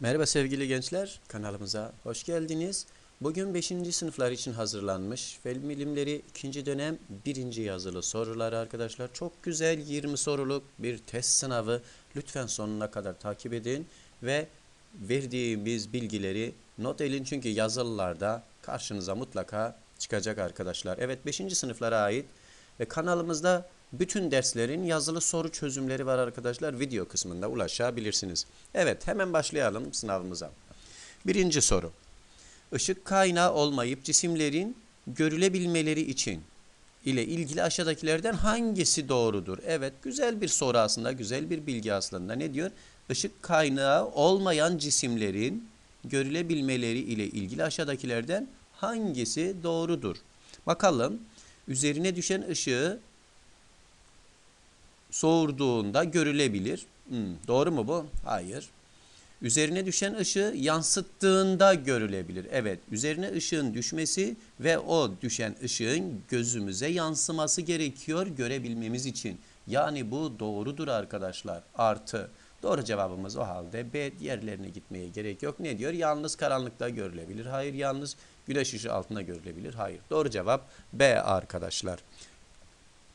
Merhaba sevgili gençler, kanalımıza hoş geldiniz. Bugün 5. sınıflar için hazırlanmış Fen Bilimleri 2. dönem 1. yazılı sorular arkadaşlar. Çok güzel 20 soruluk bir test sınavı. Lütfen sonuna kadar takip edin ve verdiğimiz bilgileri not edin çünkü yazılılarda karşınıza mutlaka çıkacak arkadaşlar. Evet 5. sınıflara ait ve kanalımızda bütün derslerin yazılı soru çözümleri var arkadaşlar. Video kısmında ulaşabilirsiniz. Evet hemen başlayalım sınavımıza. Birinci soru. Işık kaynağı olmayıp cisimlerin görülebilmeleri için ile ilgili aşağıdakilerden hangisi doğrudur? Evet güzel bir soru aslında, güzel bir bilgi aslında. Ne diyor? Işık kaynağı olmayan cisimlerin görülebilmeleri ile ilgili aşağıdakilerden hangisi doğrudur? Bakalım üzerine düşen ışığı soğurduğunda görülebilir. Hmm, doğru mu bu? Hayır. Üzerine düşen ışığı yansıttığında görülebilir. Evet, üzerine ışığın düşmesi ve o düşen ışığın gözümüze yansıması gerekiyor görebilmemiz için. Yani bu doğrudur arkadaşlar. Artı. Doğru cevabımız o halde B diğerlerine gitmeye gerek yok. Ne diyor? Yalnız karanlıkta görülebilir. Hayır, yalnız güneş ışığı altında görülebilir. Hayır. Doğru cevap B arkadaşlar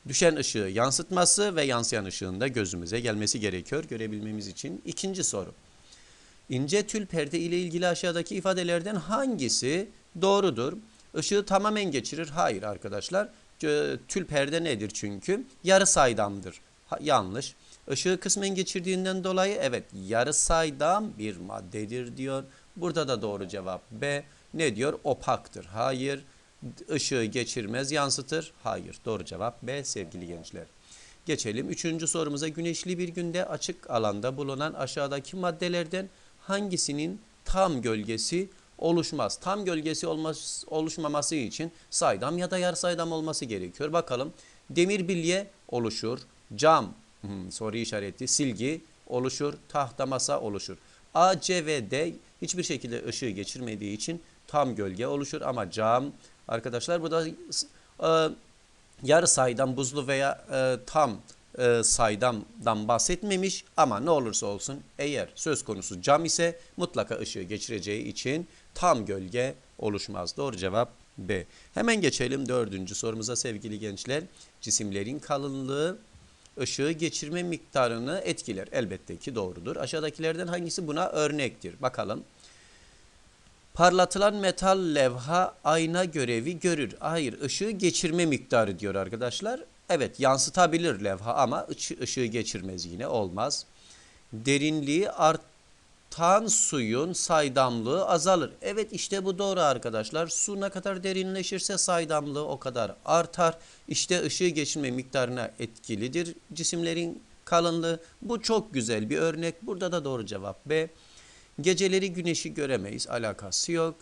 düşen ışığı yansıtması ve yansıyan ışığın da gözümüze gelmesi gerekiyor görebilmemiz için. İkinci soru. İnce tül perde ile ilgili aşağıdaki ifadelerden hangisi doğrudur? Işığı tamamen geçirir. Hayır arkadaşlar. Tül perde nedir çünkü? Yarı saydamdır. Ha, yanlış. Işığı kısmen geçirdiğinden dolayı evet yarı saydam bir maddedir diyor. Burada da doğru cevap B. Ne diyor? Opaktır. Hayır ışığı geçirmez, yansıtır? Hayır. Doğru cevap B sevgili gençler. Geçelim üçüncü sorumuza. Güneşli bir günde açık alanda bulunan aşağıdaki maddelerden hangisinin tam gölgesi oluşmaz? Tam gölgesi olmaz, oluşmaması için saydam ya da yarı saydam olması gerekiyor. Bakalım. Demir bilye oluşur. Cam hmm, soru işareti silgi oluşur. Tahta masa oluşur. A, C ve D hiçbir şekilde ışığı geçirmediği için tam gölge oluşur ama cam, Arkadaşlar burada e, yarı saydam buzlu veya e, tam e, saydamdan bahsetmemiş ama ne olursa olsun eğer söz konusu cam ise mutlaka ışığı geçireceği için tam gölge oluşmaz. Doğru cevap B. Hemen geçelim dördüncü sorumuza sevgili gençler. Cisimlerin kalınlığı ışığı geçirme miktarını etkiler. Elbette ki doğrudur. Aşağıdakilerden hangisi buna örnektir? Bakalım. Parlatılan metal levha ayna görevi görür. Hayır, ışığı geçirme miktarı diyor arkadaşlar. Evet, yansıtabilir levha ama ışığı geçirmez yine olmaz. Derinliği artan suyun saydamlığı azalır. Evet işte bu doğru arkadaşlar. Su ne kadar derinleşirse saydamlığı o kadar artar. İşte ışığı geçirme miktarına etkilidir cisimlerin kalınlığı. Bu çok güzel bir örnek. Burada da doğru cevap B. Geceleri güneşi göremeyiz. Alakası yok.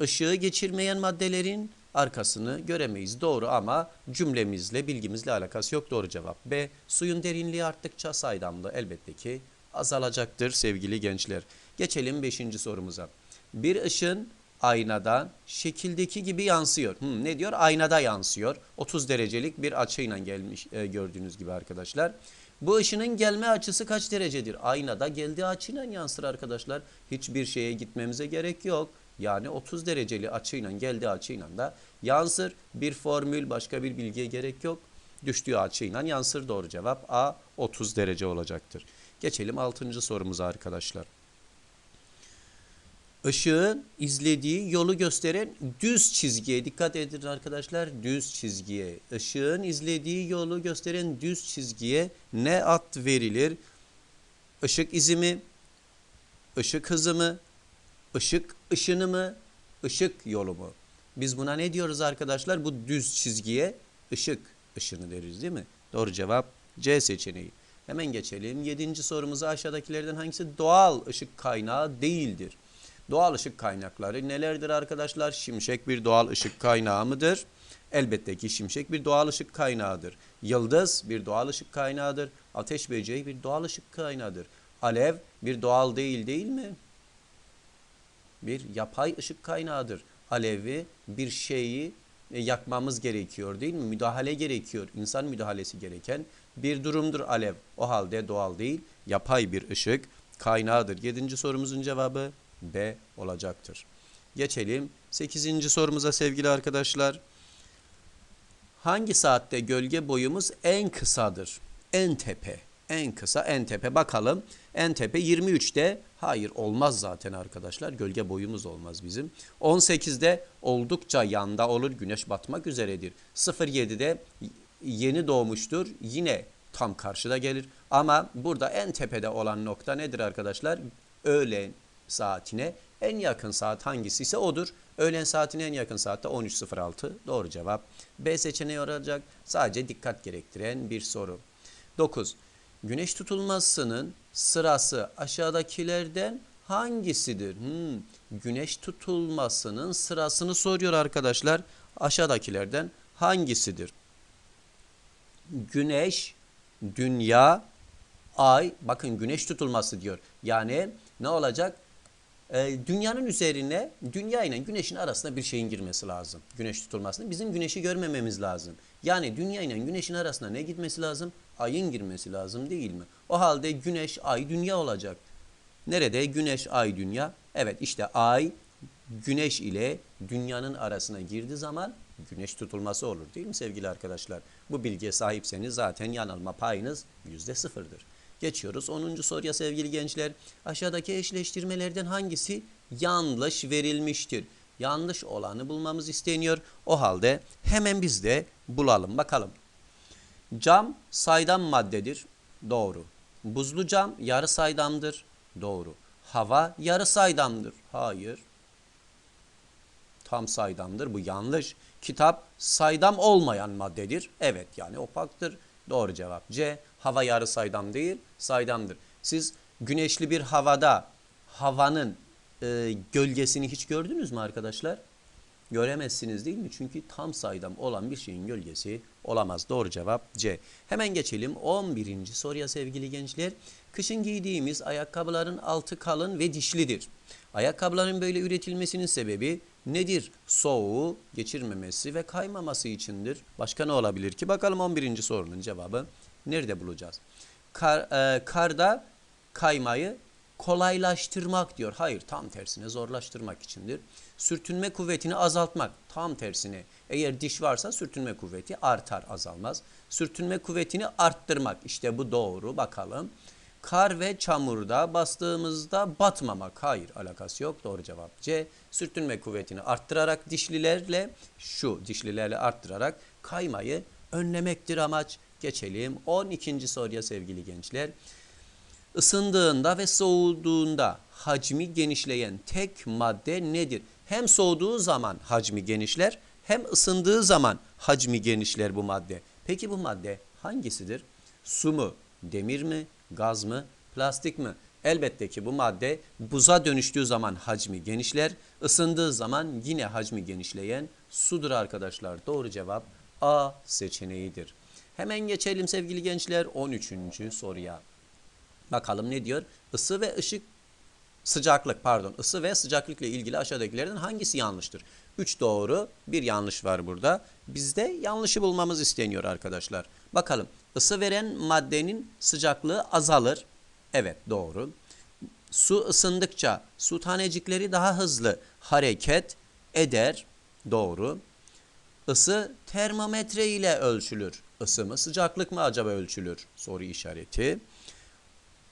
Işığı geçirmeyen maddelerin arkasını göremeyiz. Doğru ama cümlemizle, bilgimizle alakası yok. Doğru cevap B. Suyun derinliği arttıkça saydamlığı elbette ki azalacaktır sevgili gençler. Geçelim 5. sorumuza. Bir ışın aynadan şekildeki gibi yansıyor. Hmm, ne diyor? Aynada yansıyor. 30 derecelik bir açıyla gelmiş e, gördüğünüz gibi arkadaşlar. Bu ışının gelme açısı kaç derecedir? Aynada geldiği açıyla yansır arkadaşlar. Hiçbir şeye gitmemize gerek yok. Yani 30 dereceli açıyla geldiği açıyla da yansır. Bir formül başka bir bilgiye gerek yok. Düştüğü açıyla yansır. Doğru cevap A 30 derece olacaktır. Geçelim 6. sorumuza arkadaşlar. Işığın izlediği yolu gösteren düz çizgiye dikkat edin arkadaşlar. Düz çizgiye. Işığın izlediği yolu gösteren düz çizgiye ne ad verilir? Işık izi mi? Işık hızı mı? Işık ışını mı? Işık yolu mu? Biz buna ne diyoruz arkadaşlar? Bu düz çizgiye ışık ışını deriz değil mi? Doğru cevap C seçeneği. Hemen geçelim. Yedinci sorumuza aşağıdakilerden hangisi doğal ışık kaynağı değildir? Doğal ışık kaynakları nelerdir arkadaşlar? Şimşek bir doğal ışık kaynağı mıdır? Elbette ki şimşek bir doğal ışık kaynağıdır. Yıldız bir doğal ışık kaynağıdır. Ateş böceği bir doğal ışık kaynağıdır. Alev bir doğal değil değil mi? Bir yapay ışık kaynağıdır. Alevi bir şeyi e, yakmamız gerekiyor değil mi? Müdahale gerekiyor. İnsan müdahalesi gereken bir durumdur alev. O halde doğal değil, yapay bir ışık kaynağıdır. Yedinci sorumuzun cevabı B olacaktır. Geçelim sekizinci sorumuza sevgili arkadaşlar. Hangi saatte gölge boyumuz en kısadır? En tepe. En kısa en tepe. Bakalım en tepe 23'te hayır olmaz zaten arkadaşlar. Gölge boyumuz olmaz bizim. 18'de oldukça yanda olur. Güneş batmak üzeredir. 07'de yeni doğmuştur. Yine tam karşıda gelir. Ama burada en tepede olan nokta nedir arkadaşlar? Öğlen saatine en yakın saat hangisi ise odur. Öğlen saatine en yakın saatte 13.06. Doğru cevap. B seçeneği olacak. Sadece dikkat gerektiren bir soru. 9. Güneş tutulmasının sırası aşağıdakilerden hangisidir? Hmm, güneş tutulmasının sırasını soruyor arkadaşlar. Aşağıdakilerden hangisidir? Güneş, dünya, ay, bakın güneş tutulması diyor. Yani ne olacak? Ee, dünyanın üzerine, dünya ile güneşin arasında bir şeyin girmesi lazım. Güneş tutulmasının. Bizim güneşi görmememiz lazım. Yani dünya ile güneşin arasında ne gitmesi lazım? Ayın girmesi lazım değil mi? O halde güneş, ay, dünya olacak. Nerede? Güneş, ay, dünya. Evet işte ay, güneş ile dünyanın arasına girdiği zaman güneş tutulması olur değil mi sevgili arkadaşlar? Bu bilgiye sahipseniz zaten yanılma payınız yüzde sıfırdır. Geçiyoruz 10. soruya sevgili gençler. Aşağıdaki eşleştirmelerden hangisi yanlış verilmiştir? Yanlış olanı bulmamız isteniyor. O halde hemen biz de bulalım bakalım. Cam saydam maddedir. Doğru. Buzlu cam yarı saydamdır. Doğru. Hava yarı saydamdır. Hayır. Tam saydamdır. Bu yanlış. Kitap saydam olmayan maddedir. Evet yani opaktır. Doğru cevap C. Hava yarı saydam değil, saydamdır. Siz güneşli bir havada havanın e, gölgesini hiç gördünüz mü arkadaşlar? Göremezsiniz değil mi? Çünkü tam saydam olan bir şeyin gölgesi olamaz. Doğru cevap C. Hemen geçelim 11. soruya sevgili gençler. Kışın giydiğimiz ayakkabıların altı kalın ve dişlidir. Ayakkabıların böyle üretilmesinin sebebi nedir? Soğuğu geçirmemesi ve kaymaması içindir. Başka ne olabilir ki? Bakalım 11. sorunun cevabı nerede bulacağız? Kar, e, karda kaymayı kolaylaştırmak diyor. Hayır tam tersine zorlaştırmak içindir. Sürtünme kuvvetini azaltmak tam tersine. Eğer diş varsa sürtünme kuvveti artar azalmaz. Sürtünme kuvvetini arttırmak işte bu doğru bakalım. Kar ve çamurda bastığımızda batmamak. Hayır alakası yok. Doğru cevap C. Sürtünme kuvvetini arttırarak dişlilerle şu dişlilerle arttırarak kaymayı önlemektir amaç. Geçelim 12. soruya sevgili gençler. Isındığında ve soğuduğunda hacmi genişleyen tek madde nedir? Hem soğuduğu zaman hacmi genişler hem ısındığı zaman hacmi genişler bu madde. Peki bu madde hangisidir? Su mu, demir mi, gaz mı, plastik mi? Elbette ki bu madde buza dönüştüğü zaman hacmi genişler, ısındığı zaman yine hacmi genişleyen sudur arkadaşlar. Doğru cevap A seçeneğidir. Hemen geçelim sevgili gençler 13. soruya. Bakalım ne diyor? Isı ve ışık sıcaklık pardon ısı ve sıcaklıkla ilgili aşağıdakilerden hangisi yanlıştır? 3 doğru, bir yanlış var burada. Bizde yanlışı bulmamız isteniyor arkadaşlar. Bakalım ısı veren maddenin sıcaklığı azalır. Evet doğru. Su ısındıkça su tanecikleri daha hızlı hareket eder. Doğru. Isı termometre ile ölçülür. Isı mı sıcaklık mı acaba ölçülür? Soru işareti.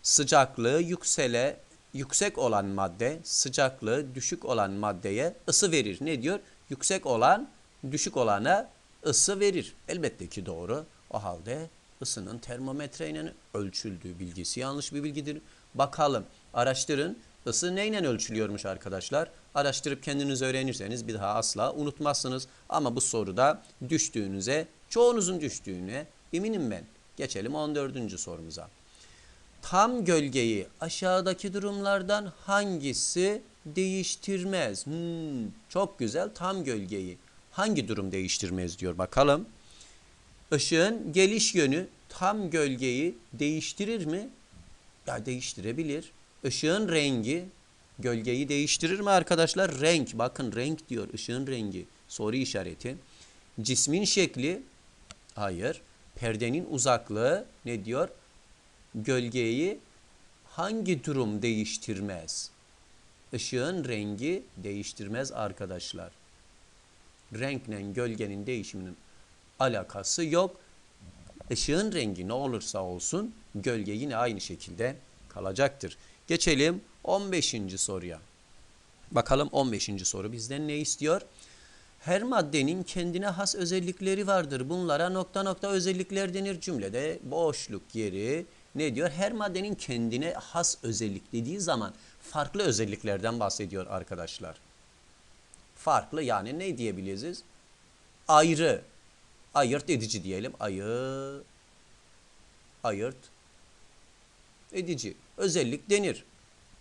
Sıcaklığı yüksele yüksek olan madde sıcaklığı düşük olan maddeye ısı verir. Ne diyor? Yüksek olan düşük olana ısı verir. Elbette ki doğru. O halde ısının termometreyle ölçüldüğü bilgisi yanlış bir bilgidir. Bakalım, araştırın. Isı neyle ölçülüyormuş arkadaşlar? Araştırıp kendiniz öğrenirseniz bir daha asla unutmazsınız. Ama bu soruda düştüğünüze, çoğunuzun düştüğüne eminim ben. Geçelim 14. sorumuza. Tam gölgeyi aşağıdaki durumlardan hangisi değiştirmez? Hmm, çok güzel tam gölgeyi. Hangi durum değiştirmez diyor bakalım. Işığın geliş yönü tam gölgeyi değiştirir mi? Ya değiştirebilir. Işığın rengi gölgeyi değiştirir mi arkadaşlar? Renk bakın renk diyor ışığın rengi. Soru işareti. Cismin şekli hayır. Perdenin uzaklığı ne diyor? Gölgeyi hangi durum değiştirmez? Işığın rengi değiştirmez arkadaşlar. Renkle gölgenin değişiminin alakası yok. Işığın rengi ne olursa olsun gölge yine aynı şekilde kalacaktır. Geçelim 15. soruya. Bakalım 15. soru bizden ne istiyor? Her maddenin kendine has özellikleri vardır. Bunlara nokta nokta özellikler denir cümlede. Boşluk yeri ne diyor? Her maddenin kendine has özellik dediği zaman farklı özelliklerden bahsediyor arkadaşlar. Farklı yani ne diyebiliriz? Ayrı, ayırt edici diyelim. Ayı, ayırt edici. Özellik denir.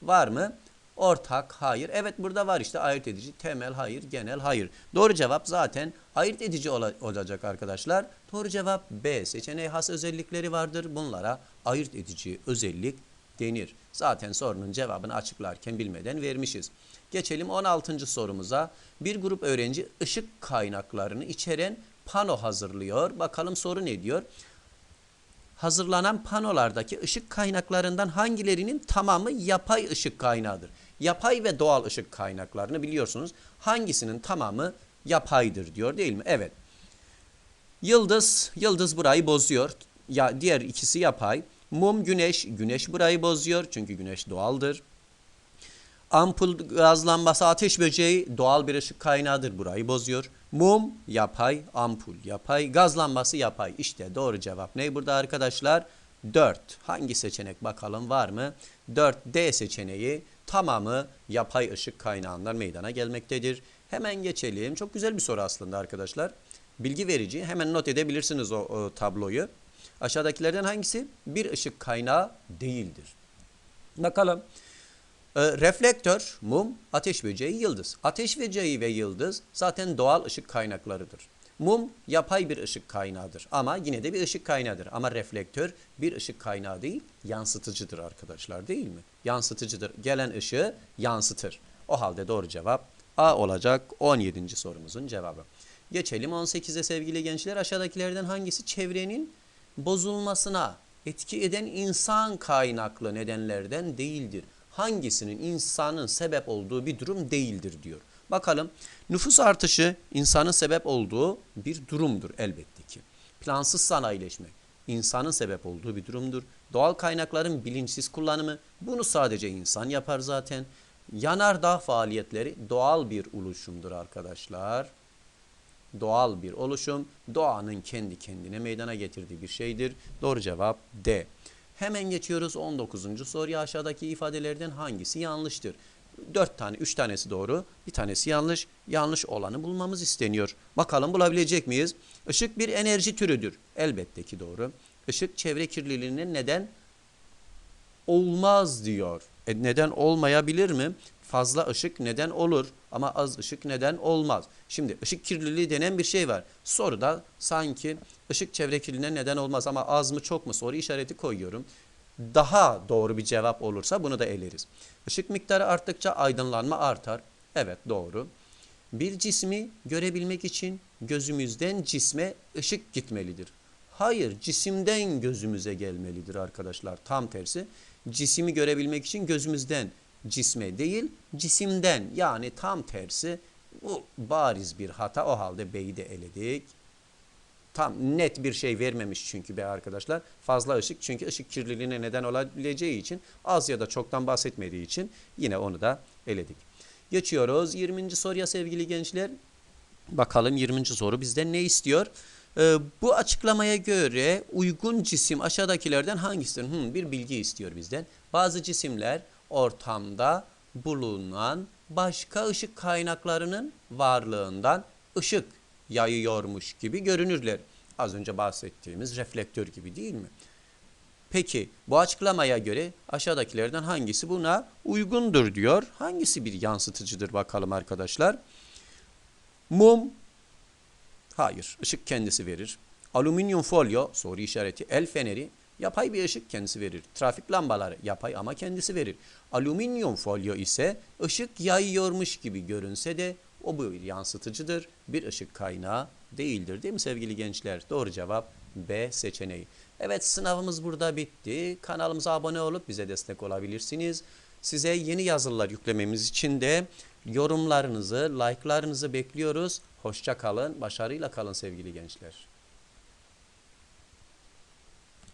Var mı? Ortak hayır. Evet burada var işte ayırt edici. Temel hayır, genel hayır. Doğru cevap zaten ayırt edici ola- olacak arkadaşlar. Doğru cevap B. Seçeneği has özellikleri vardır. Bunlara ayırt edici özellik denir. Zaten sorunun cevabını açıklarken bilmeden vermişiz. Geçelim 16. sorumuza. Bir grup öğrenci ışık kaynaklarını içeren pano hazırlıyor. Bakalım soru ne diyor? Hazırlanan panolardaki ışık kaynaklarından hangilerinin tamamı yapay ışık kaynağıdır? Yapay ve doğal ışık kaynaklarını biliyorsunuz. Hangisinin tamamı yapaydır diyor değil mi? Evet. Yıldız, yıldız burayı bozuyor. Ya diğer ikisi yapay. Mum, güneş, güneş burayı bozuyor çünkü güneş doğaldır. Ampul gaz lambası ateş böceği doğal bir ışık kaynağıdır. Burayı bozuyor. Mum yapay, ampul yapay, gaz lambası yapay. İşte doğru cevap ne burada arkadaşlar? 4. Hangi seçenek bakalım var mı? 4 D seçeneği tamamı yapay ışık kaynağından meydana gelmektedir. Hemen geçelim. Çok güzel bir soru aslında arkadaşlar. Bilgi verici. Hemen not edebilirsiniz o, o tabloyu. Aşağıdakilerden hangisi bir ışık kaynağı değildir? Bakalım. E, reflektör, mum, ateş böceği, yıldız. Ateş böceği ve yıldız zaten doğal ışık kaynaklarıdır. Mum yapay bir ışık kaynağıdır ama yine de bir ışık kaynağıdır. Ama reflektör bir ışık kaynağı değil, yansıtıcıdır arkadaşlar değil mi? Yansıtıcıdır. Gelen ışığı yansıtır. O halde doğru cevap A olacak 17. sorumuzun cevabı. Geçelim 18'e sevgili gençler. Aşağıdakilerden hangisi çevrenin bozulmasına etki eden insan kaynaklı nedenlerden değildir? Hangisinin insanın sebep olduğu bir durum değildir diyor. Bakalım nüfus artışı insanın sebep olduğu bir durumdur elbette ki. Plansız sanayileşme insanın sebep olduğu bir durumdur. Doğal kaynakların bilinçsiz kullanımı bunu sadece insan yapar zaten. Yanardağ faaliyetleri doğal bir oluşumdur arkadaşlar. Doğal bir oluşum doğanın kendi kendine meydana getirdiği bir şeydir. Doğru cevap D. Hemen geçiyoruz 19. soruya aşağıdaki ifadelerden hangisi yanlıştır? 4 tane, 3 tanesi doğru, bir tanesi yanlış. Yanlış olanı bulmamız isteniyor. Bakalım bulabilecek miyiz? Işık bir enerji türüdür. Elbette ki doğru. Işık çevre kirliliğine neden olmaz diyor. E neden olmayabilir mi? Fazla ışık neden olur ama az ışık neden olmaz? Şimdi ışık kirliliği denen bir şey var. Soruda sanki ışık çevre kirliliğine neden olmaz ama az mı çok mu soru işareti koyuyorum. Daha doğru bir cevap olursa bunu da eleriz. Işık miktarı arttıkça aydınlanma artar. Evet doğru. Bir cismi görebilmek için gözümüzden cisme ışık gitmelidir. Hayır, cisimden gözümüze gelmelidir arkadaşlar. Tam tersi. Cisimi görebilmek için gözümüzden cisme değil, cisimden yani tam tersi. Bu bariz bir hata. O halde B'yi de eledik. Tam net bir şey vermemiş çünkü be arkadaşlar. Fazla ışık çünkü ışık kirliliğine neden olabileceği için az ya da çoktan bahsetmediği için yine onu da eledik. Geçiyoruz 20. soruya sevgili gençler. Bakalım 20. soru bizden ne istiyor? Ee, bu açıklamaya göre uygun cisim aşağıdakilerden hangisidir? Hmm, bir bilgi istiyor bizden. Bazı cisimler ortamda bulunan başka ışık kaynaklarının varlığından ışık yayıyormuş gibi görünürler. Az önce bahsettiğimiz reflektör gibi değil mi? Peki bu açıklamaya göre aşağıdakilerden hangisi buna uygundur diyor. Hangisi bir yansıtıcıdır bakalım arkadaşlar. Mum Hayır, ışık kendisi verir. Alüminyum folyo, soru işareti, el feneri, Yapay bir ışık kendisi verir. Trafik lambaları yapay ama kendisi verir. Alüminyum folyo ise ışık yayıyormuş gibi görünse de o bir yansıtıcıdır. Bir ışık kaynağı değildir değil mi sevgili gençler? Doğru cevap B seçeneği. Evet sınavımız burada bitti. Kanalımıza abone olup bize destek olabilirsiniz. Size yeni yazılılar yüklememiz için de yorumlarınızı, like'larınızı bekliyoruz. Hoşça kalın, başarıyla kalın sevgili gençler.